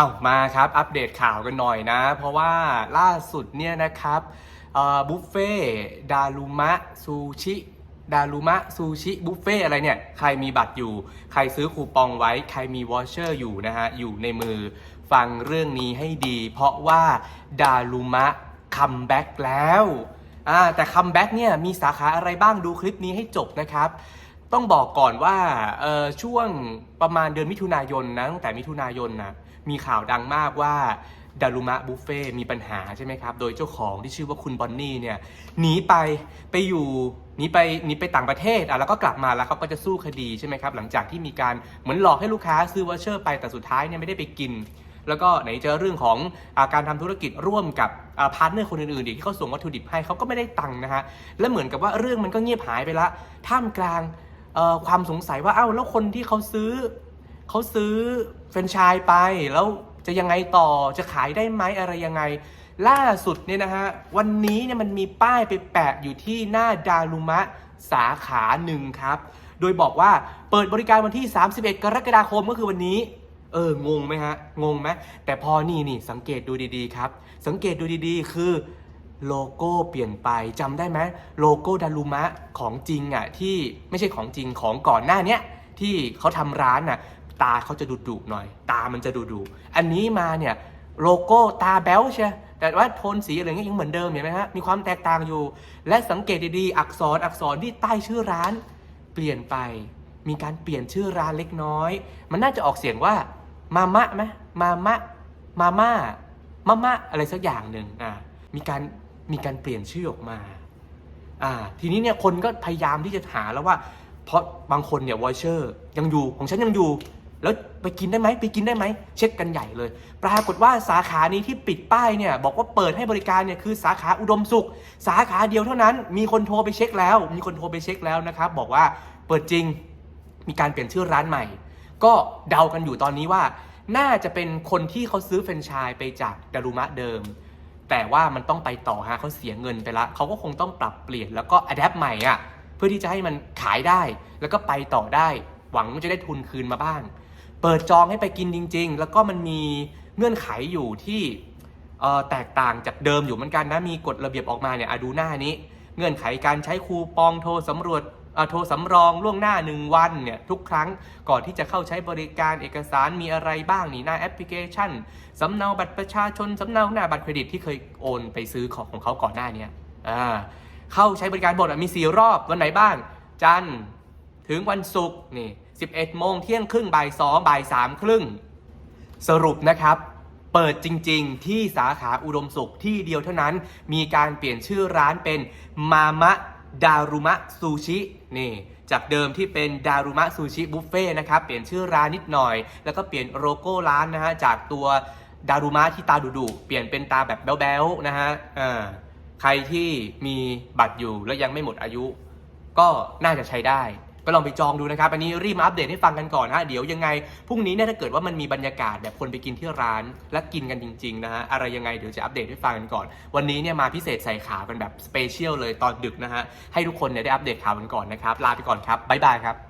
เอามาครับอัปเดตข่าวกันหน่อยนะ เพราะว่าล่าสุดเนี่ยนะครับบุฟเฟ่ดารุมะซูชิดารุมะซูชิบุฟเฟ่อะไรเนี่ย ใครมีบัตรอยู่ ใครซื้อคูปองไว้ ใครมีวอชเชอร์อยู่นะฮะ อยู่ในมือฟังเรื่องนี้ให้ดี เพราะว่าดารุมะคัมแบ็กแล้ว อ่า แต่คัมแบ็กเนี่ย มีสาขาอะไรบ้างดูคลิปนี้ให้จบนะครับ ต้องบอกก่อนว่าช่วงประมาณเดือนมิถุนายนนะตั้งแต่มิถุนายนนะมีข่าวดังมากว่าดารุมะบุฟเฟ่มีปัญหาใช่ไหมครับ โดยเจ้าของที่ชื่อว่าคุณบอนนี่เนี่ยหนีไปไปอยู่หนีไปหนีไปต่างประเทศอะแล้วก็กลับมาแล้วเขาก็จะสู้คดีใช่ไหมครับ หลังจากที่มีการเหมือนหลอกให้ลูกค้าซื้อวอเชอร์ไปแต่สุดท้ายเนี่ยไม่ได้ไปกิน แล้วก็ไหนเจอเรื่องของอาการทำธุรกิจร่วมกับพาร์ทเนอร์คนอื่นๆอีกที่เขาส่งวัตถุดิบให้เขาก็ไม่ได้ตังค์นะฮะและเหมือนกับว่าเรื่องมันก็เงียบหายไปละท่ามกลาง ความสงสัยว่าเอ้าแล้วคนที่เขาซื้อเขาซื้อแฟรนไชส์ไป แล้วจะยังไงต่อจะขายได้ไหมอะไรยังไง ล่าสุดเนี่ยนะฮะ วันนี้เนี่ยมันมีป้ายไปแปะอยู่ที่หน้าดารุมะสาขาหนึ่งครับ โดยบอกว่าเปิดบริการวันที่ 31 กรกฎาคมก็คือวันนี้ เออ งงไหมฮะ งงไหมแต่พอนี่นี่สังเกตดูดีๆครับ สังเกตดูดีๆ คือ โลโก้เปลี่ยนไปจำได้ไหมโลโก้ดารุมะของจริงอะที่ไม่ใช่ของจริงของก่อนหน้าเนี้ยที่เขาทำร้านน่ะตาเขาจะดุดุหน่อย ตามันจะดุดุอันนี้มาเนี่ยโลโก้ตาแบ๊วใช่แต่ว่าโทนสีอะไรเงี้ยยังเหมือนเดิมเห็นไหมฮะมีความแตกต่างอยู่ และสังเกตดีๆอักษรอักษรที่ใต้ชื่อร้าน เปลี่ยนไป มีการเปลี่ยนชื่อร้านเล็กน้อย มันน่าจะออกเสียงว่ามามะไหมมามะมาม่ามามะอะไรสักอย่างหนึ่งอ่ามีการ มีการเปลี่ยนชื่อออกมาอ่าทีนี้เนี่ยคนก็พยายามที่จะหาแล้วว่า เพราะบางคนเนี่ยวอเชอร์ยังอยู่ของฉันยังอยู่ แล้วไปกินได้ไหมไปกินได้ไหม เช็คกันใหญ่เลย ปรากฏว่าสาขานี้ที่ปิดป้ายเนี่ยบอกว่าเปิดให้บริการเนี่ยคือสาขาอุดมสุข สาขาเดียวเท่านั้น มีคนโทรไปเช็คแล้ว มีคนโทรไปเช็คแล้วนะครับบอกว่าเปิดจริงมีการเปลี่ยนชื่อร้านใหม่ ก็เดากันอยู่ตอนนี้ว่า น่าจะเป็นคนที่เขาซื้อแฟรนไชส์ไปจากดารุมะเดิม แต่ว่ามันต้องไปต่อฮะเขาเสียเงินไปละเขาก็คงต้องปรับเปลี่ยนแล้วก็อัดแอปใหม่อะเพื่อที่จะให้มันขายได้ แล้วก็ไปต่อได้ หวังว่าจะได้ทุนคืนมาบ้าง เปิดจองให้ไปกินจริง ๆ แล้วก็มันมีเงื่อนไขอยู่ที่แตกต่างจากเดิมอยู่เหมือนกันนะมีกฎระเบียบออกมาเนี่ยอะดูหน้านี้ เงื่อนไขการใช้คูปองโทรสำรวจ โทรสำรองล่วงหน้า 1 วันเนี่ยทุกครั้งก่อนที่จะเข้าใช้บริการเอกสารมีอะไรบ้างนี่หน้าแอปพลิเคชันสำเนาบัตรประชาชนสำเนาหน้าบัตรเครดิตที่เคยโอนไปซื้อของของเขาก่อนหน้านี้อ่าเข้าใช้บริการหมดอะมี 4 รอบวันไหนบ้าง จันทร์ถึงวันศุกร์นี่11โมงเที่ยงครึ่งบ่าย2บ่าย3ครึ่งสรุปนะครับเปิดจริงๆ ที่สาขาอุดมสุขที่เดียวเท่านั้น มีการเปลี่ยนชื่อร้านเป็นมามะ ดารุมะซูชินี่จากเดิมที่เป็นดารุมะซูชิบุฟเฟ่นะครับเปลี่ยนชื่อร้านนิดหน่อย แล้วก็เปลี่ยนโลโก้ร้านนะฮะจากตัวดารุมะที่ตาดุๆเปลี่ยนเป็นตาแบบแบ๊วๆนะฮะอ่าใครที่มีบัตรอยู่แล้วยังไม่หมดอายุ ก็น่าจะใช้ได้ ก็ลองไปจองดูนะครับ อันนี้รีบมาอัปเดตให้ฟังกันก่อนฮะ เดี๋ยวยังไงพรุ่งนี้เนี่ยถ้าเกิดว่ามันมีบรรยากาศแบบคนไปกินที่ร้าน และกินกันจริงๆนะฮะ อะไรยังไงเดี๋ยวจะอัปเดตให้ฟังกันก่อน วันนี้เนี่ยมาพิเศษใส่ขาวกันแบบสเปเชียลเลยตอนดึกนะฮะ ให้ทุกคนเนี่ยได้อัปเดตข่าวกันก่อนนะครับ ลาไปก่อนครับ บ๊ายบายครับ